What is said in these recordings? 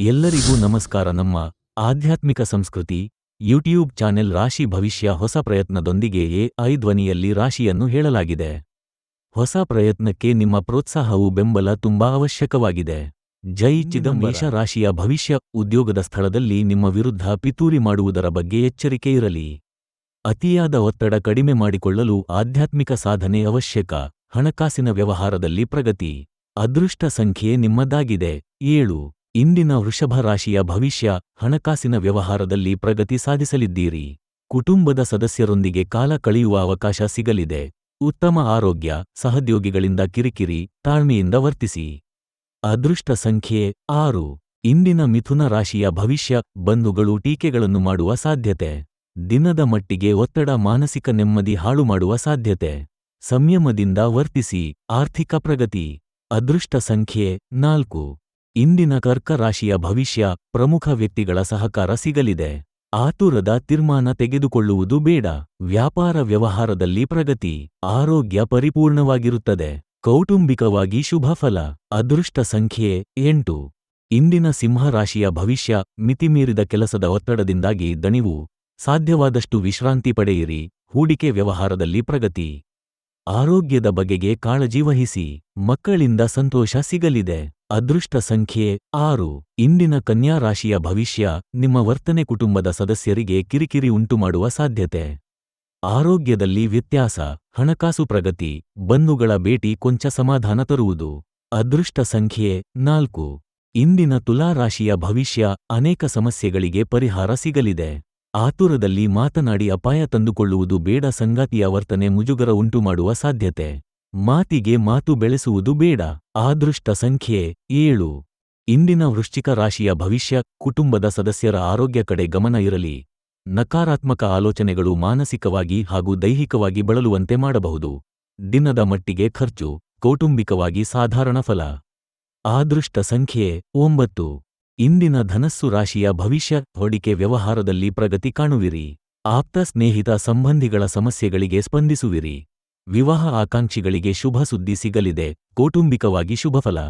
ಎಲ್ಲರಿಗೂ ನಮಸ್ಕಾರ. ನಮ್ಮ ಆಧ್ಯಾತ್ಮಿಕ ಸಂಸ್ಕೃತಿ ಯೂಟ್ಯೂಬ್ ಚಾನೆಲ್ ರಾಶಿ ಭವಿಷ್ಯ ಹೊಸ ಪ್ರಯತ್ನದೊಂದಿಗೆ ಎಐ ಧ್ವನಿಯಲ್ಲಿ ರಾಶಿಯನ್ನು ಹೇಳಲಾಗಿದೆ. ಹೊಸ ಪ್ರಯತ್ನಕ್ಕೆ ನಿಮ್ಮ ಪ್ರೋತ್ಸಾಹವು ಬೆಂಬಲ ತುಂಬಾ ಅವಶ್ಯಕವಾಗಿದೆ. ಜೈ ಚಿದಂಬರ. ರಾಶಿಯ ಭವಿಷ್ಯ ಉದ್ಯೋಗದ ಸ್ಥಳದಲ್ಲಿ ನಿಮ್ಮ ವಿರುದ್ಧ ಪಿತೂರಿ ಮಾಡುವುದರ ಬಗ್ಗೆ ಎಚ್ಚರಿಕೆ ಇರಲಿ. ಅತಿಯಾದ ಒತ್ತಡ ಕಡಿಮೆ ಮಾಡಿಕೊಳ್ಳಲು ಆಧ್ಯಾತ್ಮಿಕ ಸಾಧನೆ ಅವಶ್ಯಕ. ಹಣಕಾಸಿನ ವ್ಯವಹಾರದಲ್ಲಿ ಪ್ರಗತಿ. ಅದೃಷ್ಟ ಸಂಖ್ಯೆ ನಿಮ್ಮದಾಗಿದೆ. ಏಳು. ಇಂದಿನ ವೃಷಭ ರಾಶಿಯ ಭವಿಷ್ಯ ಹಣಕಾಸಿನ ವ್ಯವಹಾರದಲ್ಲಿ ಪ್ರಗತಿ ಸಾಧಿಸಲಿದ್ದೀರಿ. ಕುಟುಂಬದ ಸದಸ್ಯರೊಂದಿಗೆ ಕಾಲ ಕಳೆಯುವ ಅವಕಾಶ ಸಿಗಲಿದೆ. ಉತ್ತಮ ಆರೋಗ್ಯ, ಸಹದ್ಯೋಗಿಗಳಿಂದ ಕಿರಿಕಿರಿ, ತಾಳ್ಮೆಯಿಂದ ವರ್ತಿಸಿ. ಅದೃಷ್ಟ ಸಂಖ್ಯೆ ಆರು. ಇಂದಿನ ಮಿಥುನ ರಾಶಿಯ ಭವಿಷ್ಯ ಬಂಧುಗಳು ಟೀಕೆಗಳನ್ನು ಮಾಡುವ ಸಾಧ್ಯತೆ. ದಿನದ ಮಟ್ಟಿಗೆ ಒತ್ತಡ, ಮಾನಸಿಕ ನೆಮ್ಮದಿ ಹಾಳು ಮಾಡುವ ಸಾಧ್ಯತೆ. ಸಂಯಮದಿಂದ ವರ್ತಿಸಿ, ಆರ್ಥಿಕ ಪ್ರಗತಿ. ಅದೃಷ್ಟ ಸಂಖ್ಯೆ ನಾಲ್ಕು. ಇಂದಿನ ಕರ್ಕ ರಾಶಿಯ ಭವಿಷ್ಯ ಪ್ರಮುಖ ವ್ಯಕ್ತಿಗಳ ಸಹಕಾರ ಸಿಗಲಿದೆ. ಆತುರದ ತೀರ್ಮಾನ ತೆಗೆದುಕೊಳ್ಳುವುದು ಬೇಡ. ವ್ಯಾಪಾರ ವ್ಯವಹಾರದಲ್ಲಿ ಪ್ರಗತಿ, ಆರೋಗ್ಯ ಪರಿಪೂರ್ಣವಾಗಿರುತ್ತದೆ. ಕೌಟುಂಬಿಕವಾಗಿ ಶುಭಫಲ ಅದೃಷ್ಟ ಸಂಖ್ಯೆ ಎಂಟು. ಇಂದಿನ ಸಿಂಹರಾಶಿಯ ಭವಿಷ್ಯ ಮಿತಿಮೀರಿದ ಕೆಲಸದ ಒತ್ತಡದಿಂದಾಗಿ ದಣಿವು. ಸಾಧ್ಯವಾದಷ್ಟು ವಿಶ್ರಾಂತಿ ಪಡೆಯಿರಿ. ಹೂಡಿಕೆ ವ್ಯವಹಾರದಲ್ಲಿ ಪ್ರಗತಿ. ಆರೋಗ್ಯದ ಬಗೆಗೆ ಕಾಳಜಿ ವಹಿಸಿ. ಮಕ್ಕಳಿಂದ ಸಂತೋಷ ಸಿಗಲಿದೆ. ಅದೃಷ್ಟ ಸಂಖ್ಯೆ ಆರು. ಇಂದಿನ ಕನ್ಯಾ ರಾಶಿಯ ಭವಿಷ್ಯ ನಿಮ್ಮ ವರ್ತನೆ ಕುಟುಂಬದ ಸದಸ್ಯರಿಗೆ ಕಿರಿಕಿರಿ ಉಂಟುಮಾಡುವ ಸಾಧ್ಯತೆ. ಆರೋಗ್ಯದಲ್ಲಿ ವ್ಯತ್ಯಾಸ, ಹಣಕಾಸು ಪ್ರಗತಿ, ಬಂಧುಗಳ ಭೇಟಿ ಕೊಂಚ ಸಮಾಧಾನ ತರುವುದು. ಅದೃಷ್ಟ ಸಂಖ್ಯೆ ನಾಲ್ಕು. ಇಂದಿನ ತುಲಾ ರಾಶಿಯ ಭವಿಷ್ಯ ಅನೇಕ ಸಮಸ್ಯೆಗಳಿಗೆ ಪರಿಹಾರ ಸಿಗಲಿದೆ. ಆತುರದಲ್ಲಿ ಮಾತನಾಡಿ ಅಪಾಯ ತಂದುಕೊಳ್ಳುವುದು ಬೇಡ, ಸಂಗಾತಿಯ ವರ್ತನೆ ಮುಜುಗರ ಉಂಟುಮಾಡುವ ಸಾಧ್ಯತೆ. ಮಾತಿಗೆ ಮಾತು ಬೆಳೆಸುವುದು ಬೇಡ. ಆದೃಷ್ಟ ಸಂಖ್ಯೆ ಏಳು. ಇಂದಿನ ವೃಶ್ಚಿಕ ರಾಶಿಯ ಭವಿಷ್ಯ, ಕುಟುಂಬದ ಸದಸ್ಯರ ಆರೋಗ್ಯ ಕಡೆ ಗಮನ ಇರಲಿ. ನಕಾರಾತ್ಮಕ ಆಲೋಚನೆಗಳು ಮಾನಸಿಕವಾಗಿ ಹಾಗೂ ದೈಹಿಕವಾಗಿ ಬಳಲುವಂತೆ ಮಾಡಬಹುದು. ದಿನದ ಮಟ್ಟಿಗೆ ಖರ್ಚು, ಕೌಟುಂಬಿಕವಾಗಿ ಸಾಧಾರಣ ಫಲ. ಆದೃಷ್ಟ ಸಂಖ್ಯೆ ಒಂಬತ್ತು. ಇಂದಿನ ಧನಸ್ಸು ರಾಶಿಯ ಭವಿಷ್ಯ, ಹೊಡಿಕೆ ವ್ಯವಹಾರದಲ್ಲಿ ಪ್ರಗತಿ ಕಾಣುವಿರಿ. ಆಪ್ತ ಸ್ನೇಹಿತ ಸಂಬಂಧಿಗಳ ಸಮಸ್ಯೆಗಳಿಗೆ ಸ್ಪಂದಿಸುವಿರಿ. ವಿವಾಹ ಆಕಾಂಕ್ಷಿಗಳಿಗೆ ಶುಭ ಸುದ್ದಿ ಸಿಗಲಿದೆ. ಕೌಟುಂಬಿಕವಾಗಿ ಶುಭಫಲ.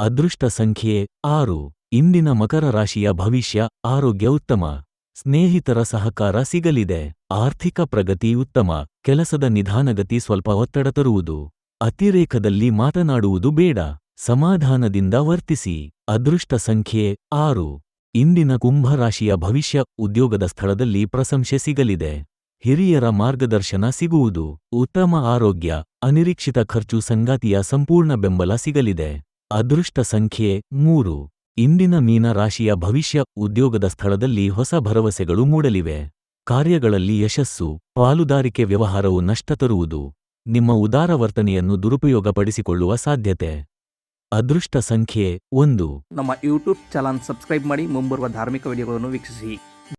ಅದೃಷ್ಟ ಸಂಖ್ಯೆ ಆರು. ಇಂದಿನ ಮಕರ ರಾಶಿಯ ಭವಿಷ್ಯ ಆರೋಗ್ಯ ಉತ್ತಮ. ಸ್ನೇಹಿತರ ಸಹಕಾರ ಸಿಗಲಿದೆ. ಆರ್ಥಿಕ ಪ್ರಗತಿ ಉತ್ತಮ. ಕೆಲಸದ ನಿಧಾನಗತಿ ಸ್ವಲ್ಪ ಒತ್ತಡ ತರುವುದು. ಅತಿರೇಕದಲ್ಲಿ ಮಾತನಾಡುವುದು ಬೇಡ. ಸಮಾಧಾನದಿಂದ ವರ್ತಿಸಿ. ಅದೃಷ್ಟ ಸಂಖ್ಯೆ ಆರು. ಇಂದಿನ ಕುಂಭರಾಶಿಯ ಭವಿಷ್ಯ ಉದ್ಯೋಗದ ಸ್ಥಳದಲ್ಲಿ ಪ್ರಶಂಸೆ ಸಿಗಲಿದೆ. ಹಿರಿಯರ ಮಾರ್ಗದರ್ಶನ ಸಿಗುವುದು. ಉತ್ತಮ ಆರೋಗ್ಯ, ಅನಿರೀಕ್ಷಿತ ಖರ್ಚು ಸಂಗಾತಿಯ ಸಂಪೂರ್ಣ ಬೆಂಬಲ ಸಿಗಲಿದೆ. ಅದೃಷ್ಟ ಸಂಖ್ಯೆ ಮೂರು. ಇಂದಿನ ಮೀನ ರಾಶಿಯ ಭವಿಷ್ಯ ಉದ್ಯೋಗದ ಸ್ಥಳದಲ್ಲಿ ಹೊಸ ಭರವಸೆಗಳು ಮೂಡಲಿವೆ. ಕಾರ್ಯಗಳಲ್ಲಿ ಯಶಸ್ಸು, ಪಾಲುದಾರಿಕೆ ವ್ಯವಹಾರವು ನಷ್ಟ ತರುವುದು. ನಿಮ್ಮ ಉದಾರ ವರ್ತನೆಯನ್ನು ದುರುಪಯೋಗಪಡಿಸಿಕೊಳ್ಳುವ ಸಾಧ್ಯತೆ. ಅದೃಷ್ಟ ಸಂಖ್ಯೆ ಒಂದು. ನಮ್ಮ ಯೂಟ್ಯೂಬ್ ಚಾನಲ್ ಸಬ್ಸ್ಕ್ರೈಬ್ ಮಾಡಿ ಮುಂಬರುವ ಧಾರ್ಮಿಕ ವಿಡಿಯೋಗಳನ್ನು ವೀಕ್ಷಿಸಿ.